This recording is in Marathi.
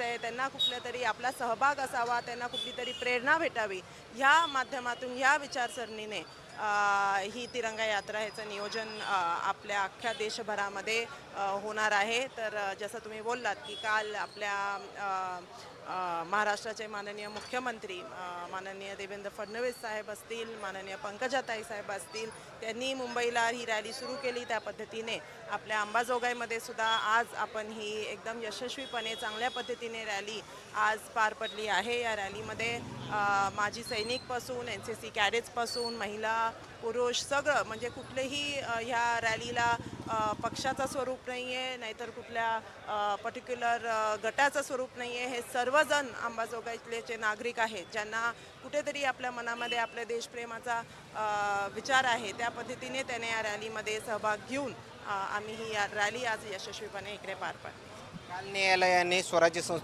आहे त्यांना कुठल्या तरी आपला सहभाग असावा त्यांना कुठली तरी प्रेरणा भेटावी. ह्या माध्यमातून ह्या विचारसरणीने ही तिरंगा यात्रा ह्याचं नियोजन आपल्या अख्ख्या देशभरामध्ये होणार आहे. तर जसं तुम्ही बोललात की काल आपल्या महाराष्ट्राचे माननीय मुख्यमंत्री माननीय देवेंद्र फडणवीस साहेब असतील माननीय पंकजाताई साहेब असतील त्यांनी मुंबईला ही रॅली सुरू केली. त्या पद्धतीने आपल्या अंबाजोगाईमध्ये सुद्धा आज आपण ही एकदम यशस्वीपणे चांगल्या पद्धतीने रॅली आज पार पडली आहे. या रॅलीमध्ये माजी सैनिकपासून एन सी सी कॅडेट्सपासून महिला पुरुष सगळं म्हणजे कुठलेही ह्या रॅलीला पक्षाचं स्वरूप नाही आहे नाहीतर कुठल्या पर्टिक्युलर गटाचं स्वरूप नाही आहे हे सर्वजण अंबाजोगाईतले जे नागरिक आहेत ज्यांना कुठेतरी आपल्या मनामध्ये आपल्या देशप्रेमाचा विचार आहे. त्या पद्धतीने त्याने या रॅलीमध्ये सहभाग घेऊन आम्ही ही या रॅली आज यशस्वीपणे इकडे पार पाडली. काल न्यायालयाने स्वराज्य संस्था